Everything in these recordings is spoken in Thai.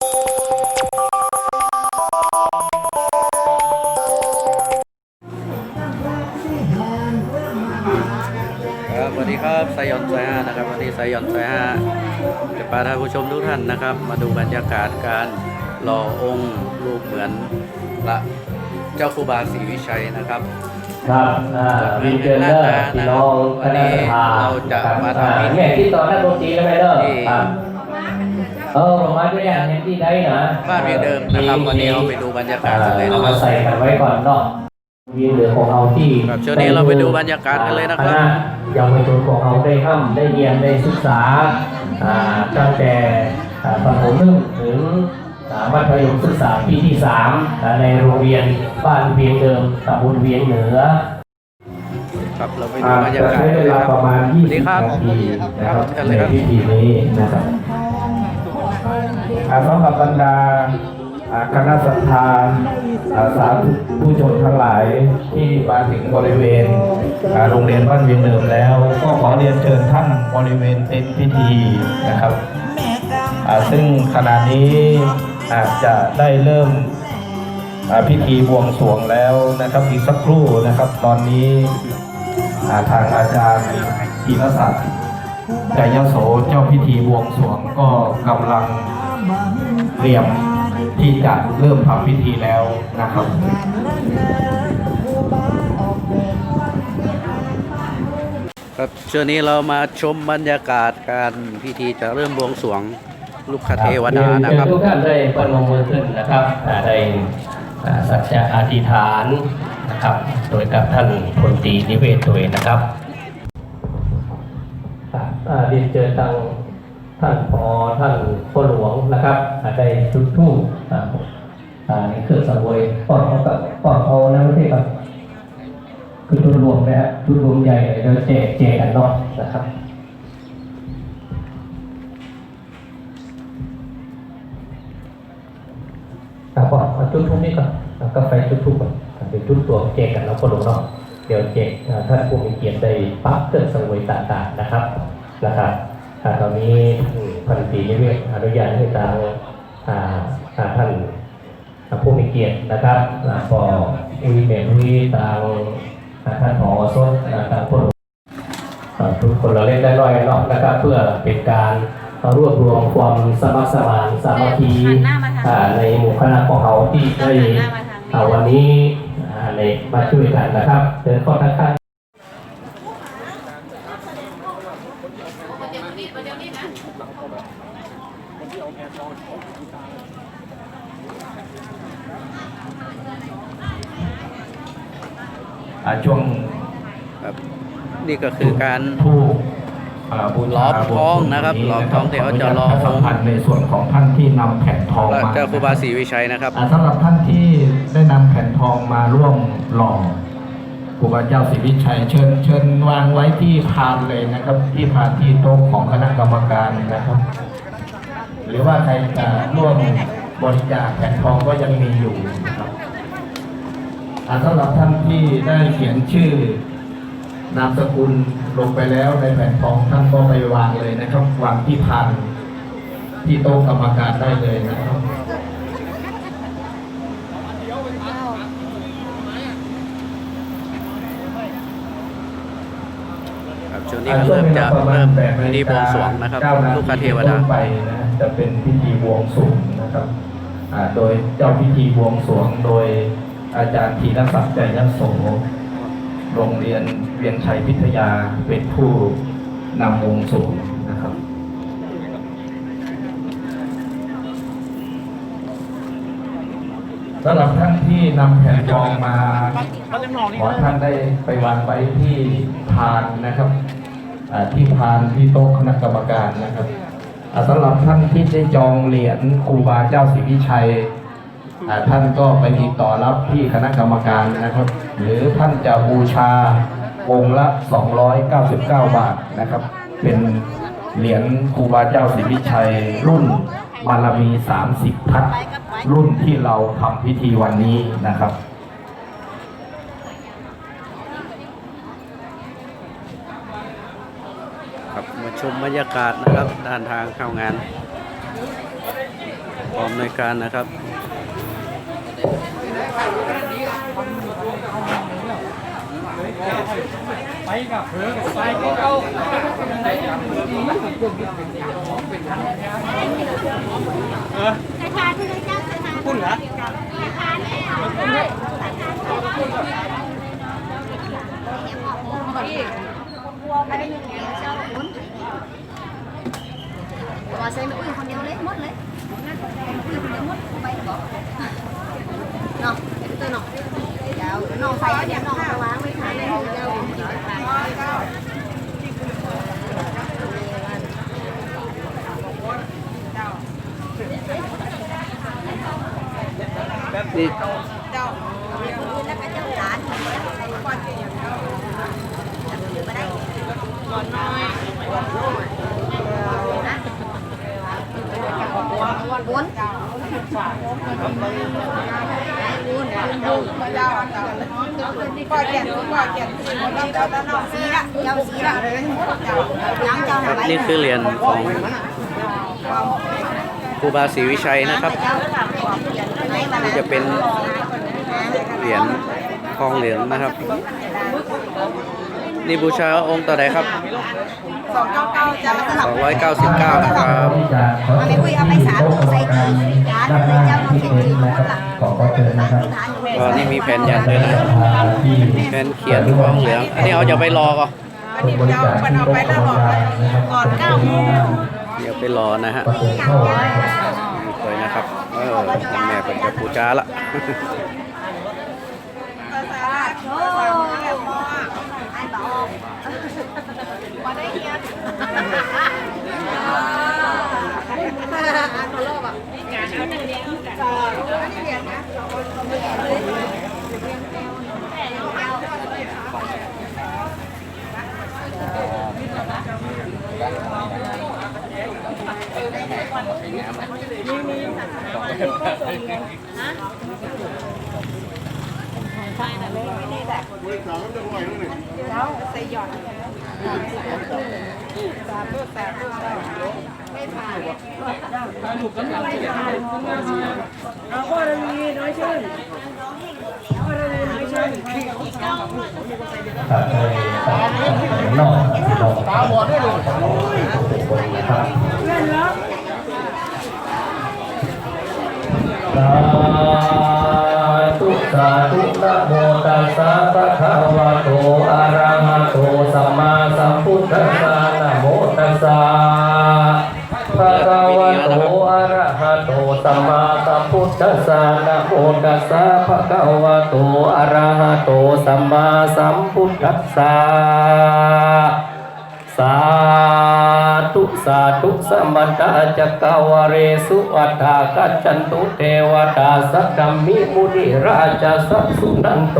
ครับสวัสดีครับไซยอนซอยห้านะครับวันนี้ไซยอนซอยห้าจะพาท่านผู้ชมทุกท่านนะครับ มาดูบรรยากาศการหล่อองค์รูปเหมือนพระเจ้าครูบาศรีวิชัยนะครับครับอ่าวินเจอร์เนอร์พี่น้องคณะสภาเราจะมาทำอ่พิธีแม่ที่ตอนนักดนตรีแล้วไหมเด้อที่ครับ เออมาด้วยกันเห็นที่ได้นะบ้านเพียงเดิมนะครับวันนี้เราไปดูบรรยากาศกันเลยนะเอาครัมาบใส่กันไว้ก่อนเนาะวีเหลือของเราที่ครับช่วงนี้เราไปดูบรรยากาศกันเลยนะครับณเยาวชนของเราได้ห้ำได้เรียนได้ศึกษาอ่าตั้งแต่อ่าประถมหนึ่งถึงอ่ามัธยมศึกษาปีที่สามอ่าในโรงเรียนบ้านเวียงเดิมตำบลเวียงเหนือครับเราไปดูบรรยากาศใช้กันเวเลยลาครับประมาณสวัสดีครับ20นาทีนะครับครับเชิญเลในยครับพิธีนี้นะครับอ่า สำหรับบรรดาอาคณะสัตยาอาสาธุผู้ชนทั้งหลายที่มาถึงบริเวณอาโรงเรียนบ้านเวียงเดิมแล้ว ก็ขอเรียนเชิญท่านบริเวณเต็นพิธีนะครับอาซึ่งขณะนี้อาจจะได้เริ่มอาพิธีบวงสรวงแล้วนะครับอีกสักครู่นะครับ ตอนนี้อาทางอาจารย์ธีรศักดิ์ใจยโสเจ้าพิธีบวงสรวงก็กำลัง เตรียมที่จะเริ่มทำพิธีแล้วนะครับครับช่วงนี้เรามาชมบรรยากาศการพิธีจะเริ่มบวงสรวงลูกคเทวดานะครับทุกท่านได้ปนมมือขึ้นนะครับอ่าได้อ่าสัจจะอธิษฐานนะครับ โดยกับท่านพลตรีนิเวศตัวเองนะครับอ่าเรียนเจอทาง ท่านพอท่านพ่อหลวงนะครับอาได้จุดธูปอ่าอ่าในเครื่องสังเวยป้อดเขากับป้อดเขานะไม่ใช่ครับคือจุดรวมนะฮะจุดรวมใหญ่เลยเราแจกแจกกันเนาะนะครับครับก่อนจุดทุกนี้ก่อนกาแฟจุดทุกก่อนเอาเดี๋ยวจุดตัวเจกกันแล้วก็ลงเนาะเดี๋ยวเจกท่านผู้มีเกียรติได้ปั๊บเครื่องสังเวยต่างๆนะครับนะครับ ตอนนี้อืมพันตรีนิเวศอนุญาตให้ทางอ่าอ่าท่านอ่าผู้มีเกียรตินะครับอ่าพออุยเมรุยทางอ่าท่านผอสดอ่าทางผู้อ่าทุกคนเราเล่นได้น้อยเนาะนะครับ เพื่อเป็นการรวบรวมความสมัครสมานสามัคคีอ่าในหมู่คณะของเขาที่ได้อ่าวันนี้อ่าในมาช่วยกันนะครับเดินข้อทักทาย ช่วงครับนี่ก็คือการผู้อ่าบูชาล้อมทองนะครับล้อมทองเดี๋ยวจะล้อมขนุญาตประชาสัมพันธ์ในส่วนของท่านที่นำแผ่นทองพระมาเจ้าครูบาศรีวิชัยนะครับอ่าสำหรับท่านที่ได้นำแผ่นทองมาร่วมหล่อครูบาเจ้าศรีวิชัยเชิญเชิญวางไว้ที่พานเลยนะครับ ที่พานที่โต๊ะของคณะกรรมการนะครับ หรือว่าใครจะร่วมบริจาคแผ่นทองก็ยังมีอยู่นะครับอ่า สำหรับท่านที่ได้เขียนชื่อนามสกุลลงไปแล้วในแผ่นทองท่านก็ไปวางเลยนะครับวางที่พานที่โต๊ะกรรมการได้เลยนะครับครับช่วงนี้ก็เริ่มจะเริ่มพิธีบวงสรวงนะครับลูกคเทวดาไปนะจะเป็นพิธีบวงสรวงนะครับอ่าโดยเจ้าพิธีบวงสรวงโดย อาจารย์ธีรศักดิ์ใจยโส โรงเรียนเวียงชัยพิทยาเป็นผู้นำวงสรวงนะครับ สำหรับท่านที่นำแผ่นทองมาขอท่านได้ไปวางไว้ที่พานนะครับที่พานที่โต๊ะคณะกรรมการนะครับสำหรับท่านที่ได้จองเหรียญครูบาเจ้าศรีวิชัย ท่านก็ไปติดต่อรับที่คณะกรรมการนะครับ หรือท่านจะบูชาองค์ละ 299 บาทนะครับ เป็นเหรียญครูบาเจ้าศรีวิชัยรุ่นบารมี 30ทัศน์รุ่นที่เราทำพิธีวันนี้นะครับครับมาชมบรรยากาศนะครับด้านทางเข้างานพร้อมในการนะครับ ไปกับเพื่อนไปก็เอาสายพานที่เลยเจ้าสายพานคุณเหรอสายพานเนี่ยใช่สายพานตัววัวไปได้ยังไงเจ้าคุณตัวใส่ไม่อุ้ยคนเดียวเลยหมดเลยอุ้ยคนเดียวหมดไปบอกเนาะตัวเนาะเจ้าน้องใส่เดี๋ยวน้องระวังไว้ทานในห้องเจ้าผมกินไป นี่ แล้วก็เจ้าหลานก่อนจะอย่างเจ้าอยู่มาได้ก่อนน้อยนะวนวนวน เจ้าเจ้าปล่อยแก่นปล่อยแก่นเราเจ้าตะนอก สีละเจ้าสีละยังเจ้าห ค น้า รับ ไว้ นี่คือเหรียญของครู บาศรีวิชัยนะครับเจ้าไหนมานี่จะเป็นเหรียญทองเหลืองนะครับ นี่บูชาองค์ต่อใดครับสองเก้าเก้าเจ้า299นะครับเอาไปคุยเอาไปสามตัวใส่ดีร้านเลยเจ้าน้องเขียนจีนหมดละขอขอเชิญนะครับที่ฐานอยู่ก็นี่มีแผ่นยันด้วยนะที่แผ่นเขียนทองเหลือง อันนี้เอาจะไปรอก่อนอันนี้เจ้ามันเอาไปแล้วหลอดก่อนเก้าโมง เดี๋ยวไปรอนะฮะเป็นเข้าไว้สวยนะครับ เออทางแม่เป็นจะปูจ้าละภาษาโอ้ไอ้บอกมาได้เฮียนครับเลยตัดนอกนอกตาบอดได้เลยครับสา ธุสาธุนะโมตัสสะภะคะวะโตอะระหะโตสัมมาสัมพุทธัสสะนะโมตัสสะภะคะวะโตอะระหะโตสัมมาสัมพุทธัสสะนะโมตัสสะภะคะวะโตอะระหะโตสัมมาสัมพุทธัสสะสา ธุสาธุสัมมันตาจักรวเรสุอัฏฐากัจจันตุเทวตาสักัมมิมุนิราชสัพสุนันโต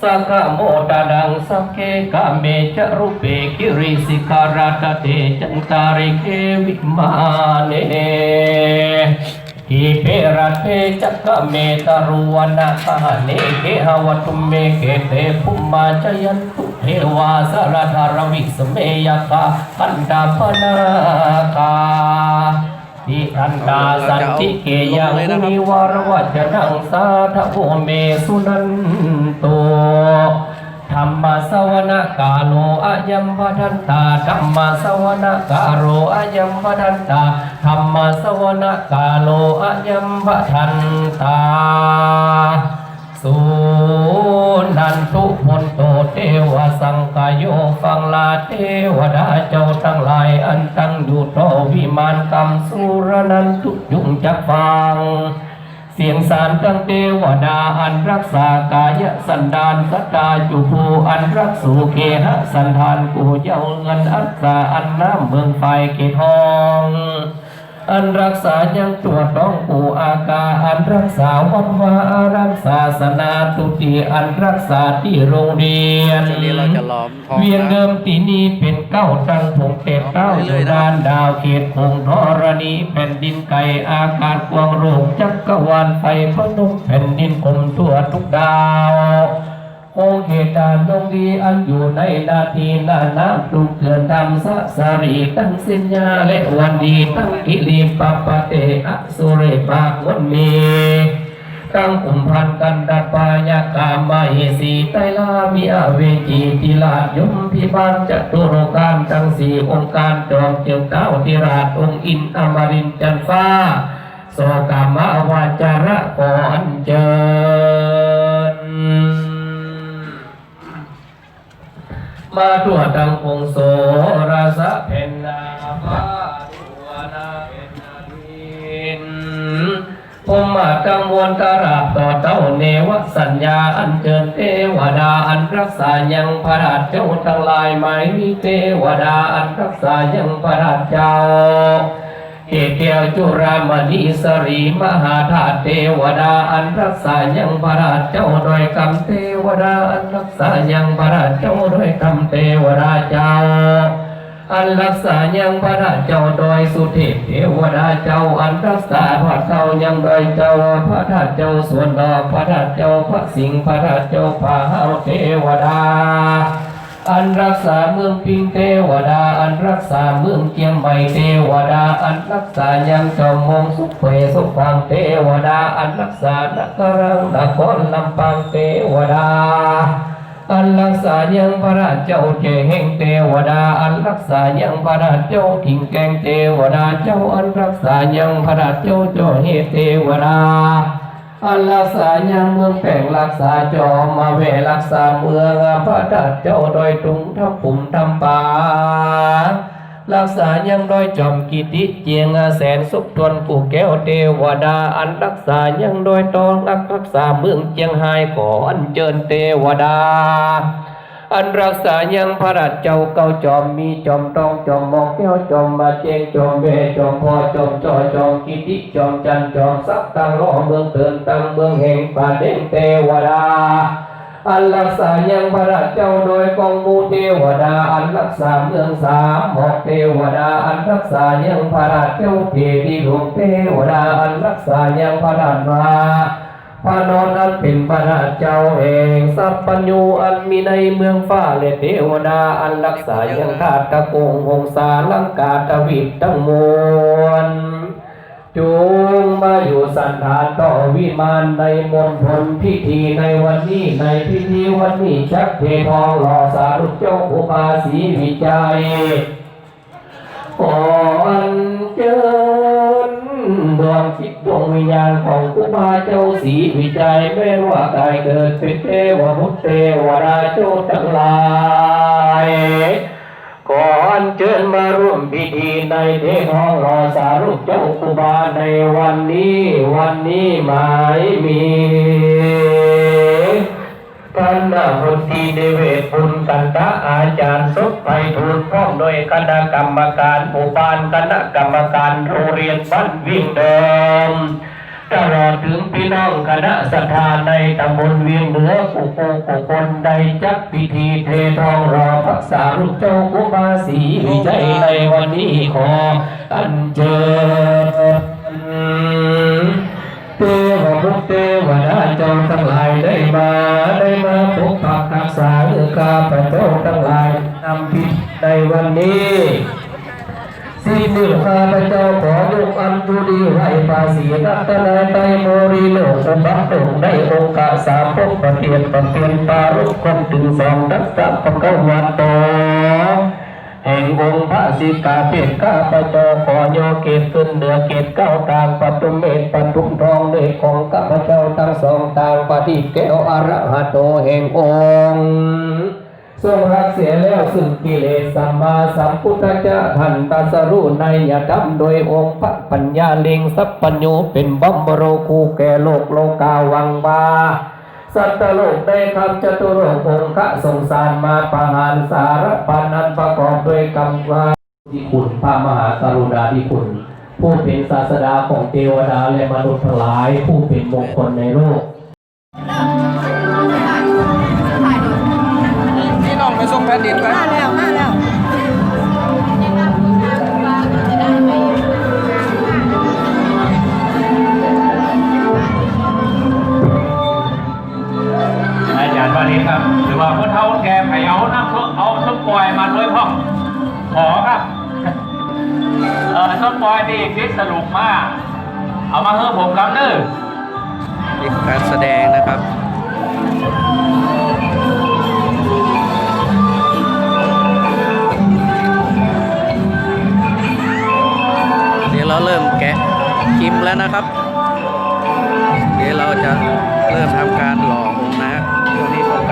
สักขโมตดังสักเคกาเมจรุเปกิริสิการาตเตจันตาริเกวิมาเนอิเปรัตเทจักเมตรุวนาคาเนเกหวตุเมเกเตภุมมาจยันตุ วาสารธารวิสเมยกาอันดาปนาคาทิอันดาสันติเกยังนิวารวัจนังสาทโวเมสุนันโตธรรมสวนกาโลอายัมวัฏันตาธรรมสวนกาโลอายัมวัฏันตาธรรมสวนกาโลอายัมวัฏันตา สุนันทุมนโตเทวสังกายโยฟังลาเทวดาเจ้าทั้งหลายอันตั้งอยู่ต่อวิมานกรรมสุรนันทุยุงจักฟัง เสียงสารตั้งเทวดาอันรักษากายสันดานสัตาจุภูอันรักสูเคหสันธานกูเจ้าเงินอัตตาอันน้ำเมืองไฟเกทอง อันรักษายังตัวต้องปูอากา อันรักษาวัดวาอารักษาศาสนาตุติอันรักษาที่โรงเรียนทีนี้เราจะล้อมทองเวียนนะเดิมตีนี้เป็นเก้าตั้งผงเต็ดเก้าจุดานดาวเขตคงธรณีแผ่นดินไก่อากาศกวางโลกจักรวาลไฟพนมแผ่นดินกลมทั่วทุกดาวค องค์เหตุการณ์ดงดีอันอยู่ในนาทีนาน้ำปลุกเตือนทำสัสรีตั้งสิญญาและวันดีตั้งกิริปปะเตอสุเรปากวันมีตั้งคุมพันกันดาปายากามมาเหสีไตลามีอเวจีติลาชยมพิบาลจตุโรการทั้งสี่องค์การจอมเกี่ยวเก้าติราชองค์อินอมรินจันฟ้าโสกามาวาจาระขออันเจิญ มาตัวตังองโสราสะเพนนาภาตัวนาเป็นนาวินผมมากังวลตราบต่อเต้าเนวสัญญาอันเจิญเทวดาอันรักษายังพระราชเจ้าทั้งหลายไม่มีเทวดาอันรักษายังพระราชเจ้า เกเกียวจุรามณีสรีมหาธาตุเทวดาอันรักษายังพระราชเจ้าโดยคำเทวดาอันรักษายังพระราชเจ้าโดยคำเทวดาเจ้าอันรักษายังพระราชเจ้าโดยสุเทพเทวดาเจ้าอันรักษาพระเจ้ายังโดยเจ้าพระราชเจ้าส่วนดอกพระราชเจ้าพระสิงห์พระราชเจ้าพาเฮาเทวดา อันรักษาเมืองพิงเทวดา อันรักษาเมืองเกียงใหม่เทวดา อันรักษายังจอมมงสุขเผยสุขฟังเทวดา อันรักษานครังนครลำปางเทวดาอันรักษายังพระราชเจ้าเจแห่งเทวดา อันรักษายังพระราชเจ้าถิ่งแกงเทวดา เจ้าอันรักษายังพระราชเจ้าเจ้าเหตเทวดา อันรักษายังเมืองแป่งรักษาจอมมาเวรักษาเมืองพระดัดเจ้าโดอยตุงทับปุ่มทำป่ารักษายังโดอยจอมกิติเจียงแสนสุขทวนกูแก้วเทวดาอันรักษายังโดอยตองรักรักษาเมืองเจียงไฮขออันเจิญเทวดา อันรักษายังพระราชเจ้าเก่าจอมมีจอมตองจอมมองแก้วจอมมาเจงจอมเวจอมพอจอมจอจอมกิติจอมจันจอมสักตังล้อเมืองเตือนตังเมืองแห่งป่าเด่นเทวดาอันรักษายังพระราชเจ้าโดยกองมูเทวดาอันรักษาเมืองสามหอกเทวดาอันรักษายังพระราชเจ้าเทดีหลวงเทวดาอันรักษายังพระราชมา ระนอนนั้นเป็นพระราชเจ้าเองสัพปัญญูอันมีในเมืองฟ้าและเทวดาอันรักษายังธาตุตะกงหงสาลังกาตวิตทั้งมวลจงมาอยู่สันฐานต่อวิมานในมณฑลพิธีในวันนี้ในพิธีวันนี้ชักเททองหล่อสารุเจ้าอุบาสีวิจัยขออันเชิญ ดวงจิตดวงวิญญาณของครูบาเจ้าสีวิจัยไม่ว่ากายเกิดเป็นเทวมุตเทวราชทั้งหลายก่อนเชิญมาร่วมพิธีในเทห้องรอสารุปเจ้าคุบาในวันนี้ วันนี้หมายมี ท่านนาพุทธีเดเวศบุญกันตะอาจารย์สุขไปทูลพร้อมโดยคณะกรรมการหมู่บ้านคณะกรรมการโรงเรียนบ้านวิ่งเดิมตลอดถึงพี่น้องคณะสถานในตำบลเวียงเหนือกุกูกุคนใดจักพิธีเททองรอพระสารุปเจ้ากุมาสีวิจัยในวันนี้ขออันเชิญ วมุตเทวดาเจ้าทั้งหลายได้มาได้มาปกปักรักษาเอื้อข้าพระเจ้าทั้งหลายนำพิษในวันนี้สิ่งหนึ่งข้าพเจ้าขอยกอันตุดีไหวภาษีรัตนาไตโมรีโลกอุบัติองค์ได้องค์กาสามภพประเทียนประเทียนปารุกคนถึงสองรักษาพระก้าวันโต แห่งองค์พระสิกาเพศข้าพระเจ้าขอโยเกตขึ้นเหนือเกตเก้าทางปทุมเมตปทุมทองเลขของข้าพระเจ้าทั้งสองทางปฏิแก้วอรหัตโตแห่งองค์ทรงรักเสียแล้วซึ่งกิเลสสัมมาสัมพุทธเจ้าท่านตรัสรู้ในยธรรมโดยองค์พระปัญญาเลิงสัพปัญโยเป็นบัมบโรคูแก่โลกโลกาวังบา สัตวโลกได้คำจตุโลกองคะสงสารมาประหารสารปันนันประกอบด้วยกรรมวาที่คุณพระมหากรุณาธิคุณ ผู้เป็นศาสดาของเทวดาและมนุษย์ทั้งหลาย ผู้เป็นมงคลในโลกพี่น้องไปส่งแผ่นดินไป ว่าพวกเขาแก่ไปเอาน้ำส้มเอาส้มปล่อยมาด้วยพ่อขอครับเออส้มปล่อยนี่คิดสรุปมากเอามาเฮ้อผมครับเด้อนี่การแสดงนะครับเดี๋ยวเราเริ่มแกะกิมแล้วนะครับ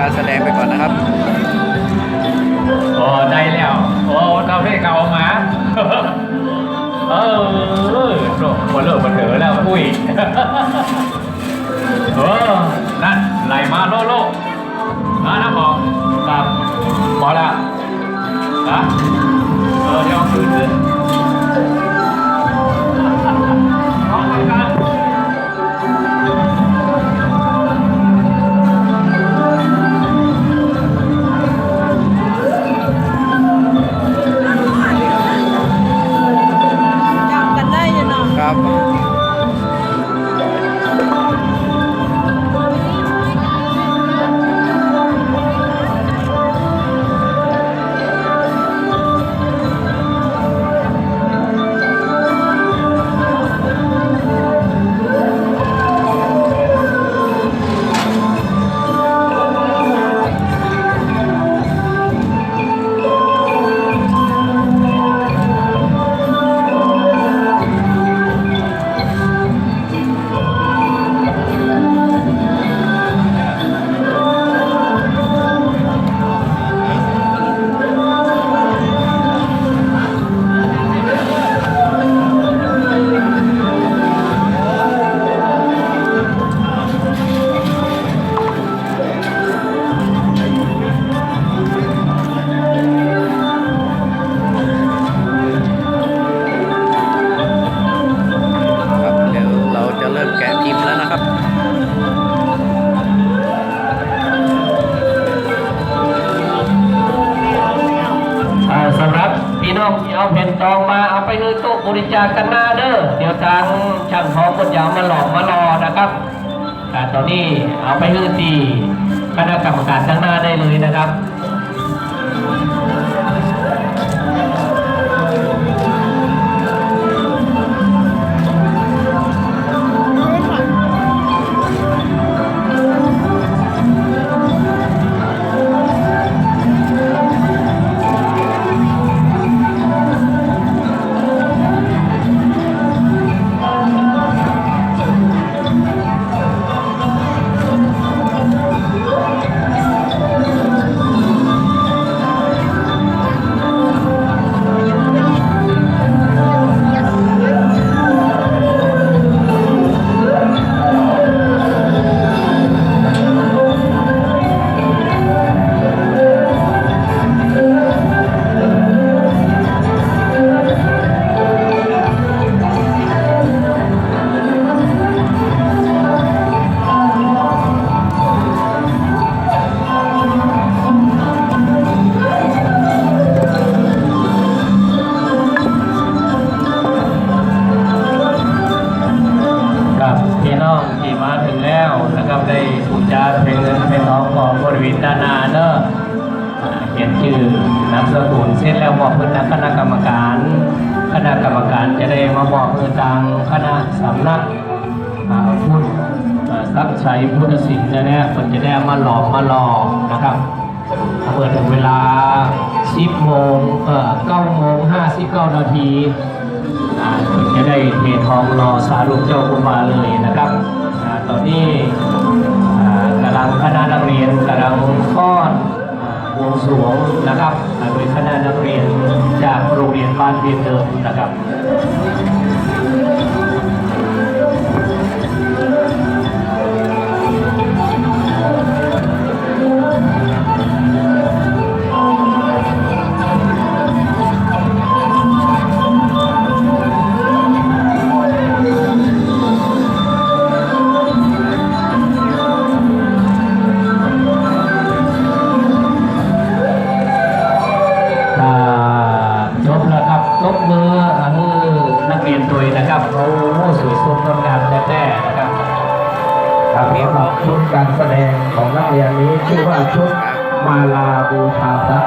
การแสดงไปก่อนนะครับโอ้ได้แล้วโอ้เราได้เก่ามา เออโลกคนเลิกมันเถอแล้วอุ้ยเออนั่นไหลมาโลโลมานะพอครับพอแล้วนะเออเดี๋ยวคืนคืนพ ริจาคกันหน้าเด้อเดี๋ยวทางช่างทองคนยาวมาหลอกมารอนะครับอ่ตอนนี้เอาไปฮือตีคณะกรรมการข้างหน้าได้เลยนะครับ สำนักอ่าพุทธอ่าสักชัยพุทธศิลป์เนี่ยนะเพิ่นจะได้มาหลอมมาหลอมนะครับ เปิดถึงเวลา 10โมงเอ่อ9โมง59นาทีจะได้เททองรอสารุปเจ้ากุณมาเลยนะครับอตอนนี้อ่กำลังคณะนักเรียนกำลังฟ้อนวงสวงนะครับโดยคณะนักเรียนจากโรงเรียนบ้านเพียงเดิมนะครับ ชื่อว่าชุดมาลาบูชาพระ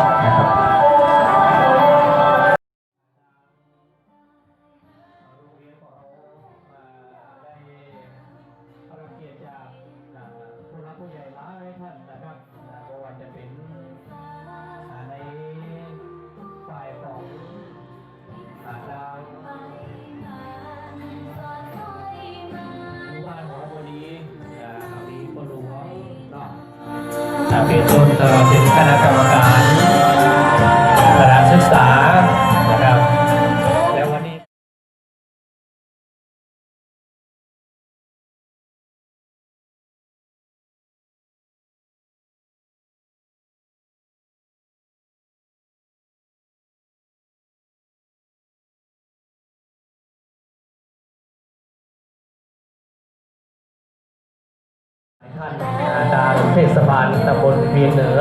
ท่านอาจารย์เทศบาลตำบลเวียงเหนือ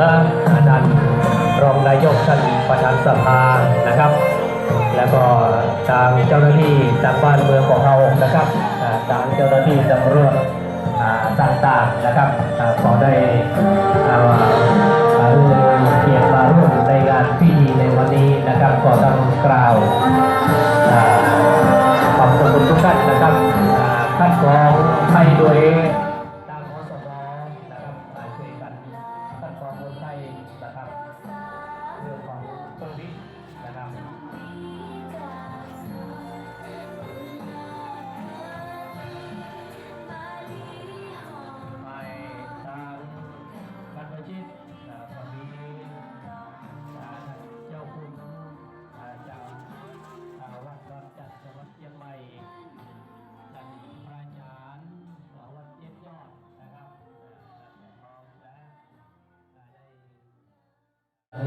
อาจารย์รองนายกท่านประธานสภานะครับ แล้วก็ทางเจ้าหน้าที่จากบ้านเมืองของเรานะครับอ่าทางเจ้าหน้าที่ตำรวจต่างๆนะครับขอได้อ่าอ่าร่วมเกียรติมาร่วมในงานพิธีในวันนี้นะครับขอต้องกล่าว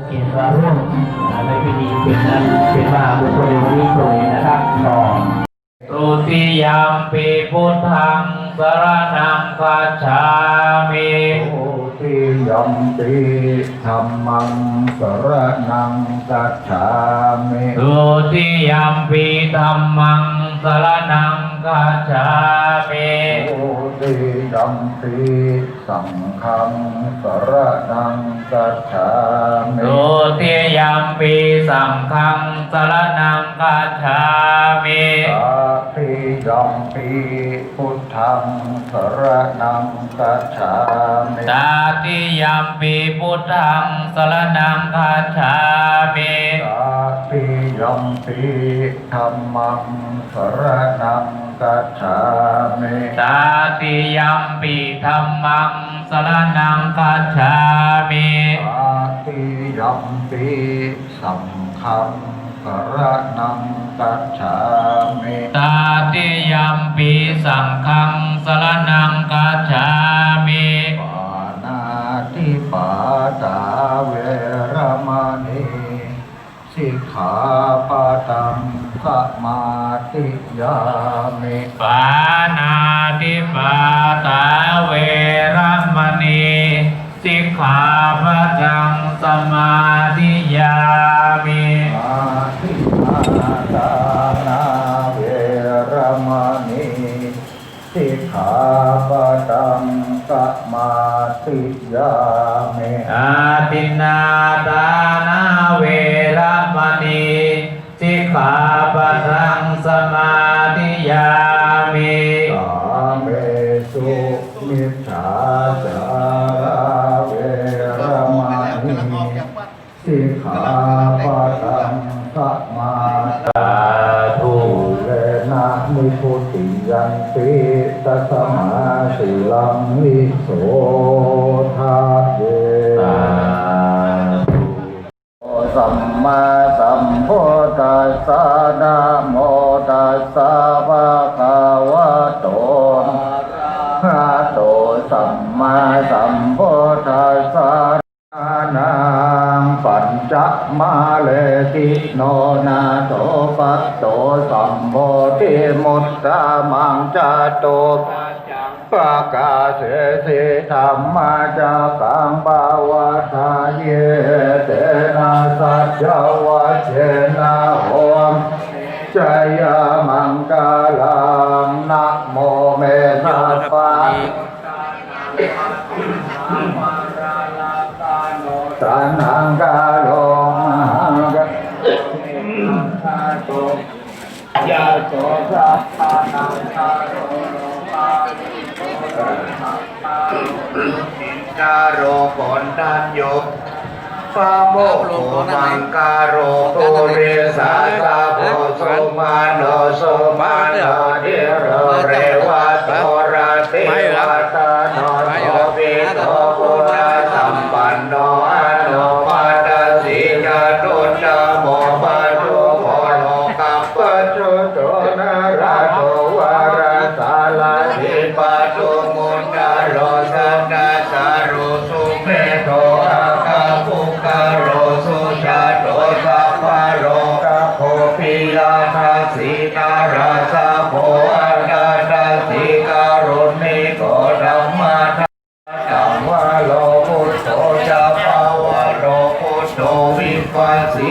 เกียรติมาร่วมในพิธีเป็นนั้นเป็นมหาบุคคลในวันนี้ตรงนี้นะครับก็ตุติยามปีพุทธังสรนังคัจฉามิโอติยัมปิธรรมังสรนังกัจฉามิตุติยามปีธรรมังสรนัง คัจฉามิโอติยัมปิสังฆังสรนังกัจฉามิตุติยามปีสังฆังสรนังคัจฉามิตาติยัมปิพุทธังสรนังกัจฉามิตาติยามปีพุทธังสรนังคัจฉามิตาติ ยัมปิธรรมังสรนังกัจฉามิตาติยัมปีธรรมังสรนังคัจฉามิตาติยัมปิสังฆังสรนังกัจฉามิตาติยัมปีสังฆังสรนังคัจฉามิปานาติปาตาเวรมณี สิกขาปะตังสมาธิยามิปานาติปาตาเวรมณีสิกขาปะทังสมาธิยามิอาทินาทานาเวรมณีสิกขาปะตังสมาธิยามิอาตินนาทานา สิกขาปะทังสมาธิยามิสาเมสุมิจฉาจาราเวรมณีสิกขาปะตังสมาธิสาธุเลนะนิพุติยันติตัสมาสิลังวิโสทาเยสาสัมมา สัมพุทธัสสะนะโมตัสสะภะคะวะโตระหะโตสัมมาสัมพุทธัสสะนังปัญจมาเลติโนนาโตปัตโตสัมโพธิมุตตะมังจโตปะกาเสสิธรรมาจากังบาวาทาเยเตนะสัจจวัชเชนะโหมจยามังกาลังนะโมเมยนะอดนะครับปะ กาโรผลดันโยฟาโมโหมังกาโรโกเรสาตาโพโสมาโนโสมาโนเดโรเรวะโตระเทวตาโนโทปิโตปุ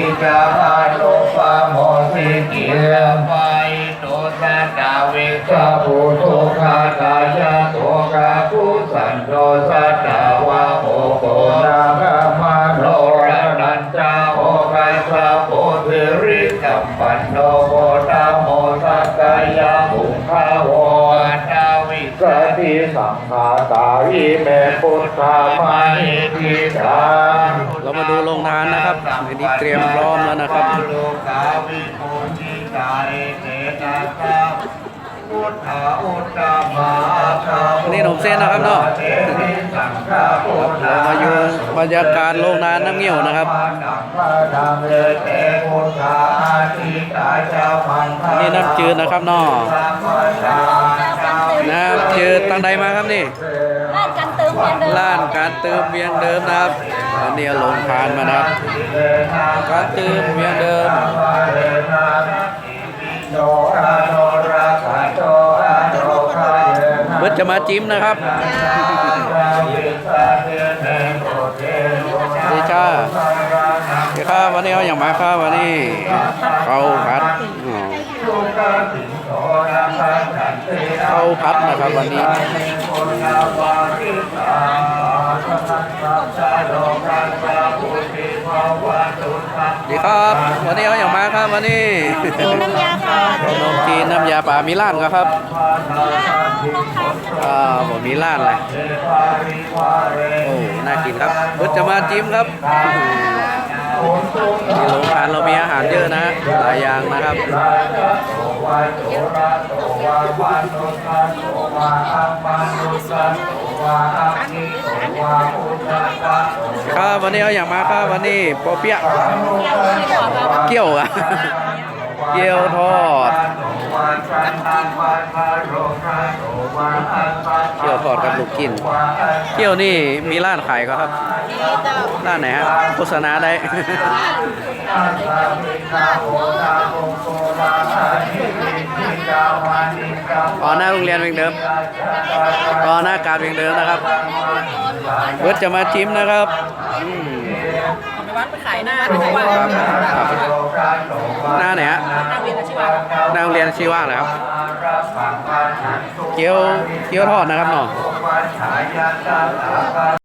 ทิจาโลปโมสิกิเลปะอิโตสะตาเวสะปุทุกขะกายโตกะปุสันโดสะตาวะโอโกนาคามาโลระนันจาโอกาสะโพธิริกัมปันโนโกตาโมสักายะบุคคาวตาวิสติสังฆาตาวิเมพุทธามาหิทิสา มาอยู่บรรยากาศโรงทานน้ำเงี้ยวนะครับนังพระดังเลเตพุทธาอาทิตาเจ้ามันทานี่น้ำจืดนะครับเนาะ พระพุทธาเจ้าน้ำจืดตั้งใดมาครับนี่บ้านกันเติมเงินเดิมร้านการเติมเวียงเดิมนะครับอันนี้เอาลงทานมานะครับการเติมเวียงเดิมโนอาโนราคาโตอาโนคาเยนะเบิดจะมาจิ้มนะครับดีจ้าเดี๋ยวครับวันนี้เอาอย่างมาครับวันนี้ข้าวผัด อ๋อข้าวผัดนะครับวันนี้ดีครับ วันนี้เอาอย่างมาครับวันนี้น้ำยาค่ะขนมจีนน้ำยาป่ามีร้านก็ครับอ่าผมมีร้านเลยโอ้น่ากินครับเบิดจะมาจิ้มครับ ที่โรงทานเรามีอาหารเยอะนะหลายอย่างนะครับครับวันนี้เอาอย่างมาครับวันนี้ปอเปี๊ยะเกี๊ยวอะเกี๊ยวทอด เกี๊ยวทอดกับลูกกินเกี๊ยวนี่มีร้านขายก็ครับ ร้านไหนฮะโฆษณาได้อ๋อหน้าโรงเรียนเวียงเดิมอ๋อหน้าการเวียงเดิมนะครับเวิร์ดจะมาจิ้มนะครับอืม วัดไปขายหน้าไปขายว่าครับครับหน้าไหนฮะหน้าโรงเรียนชีวะเหรอครับเกี๊ยวเกี๊ยวทอดนะครับเนาะ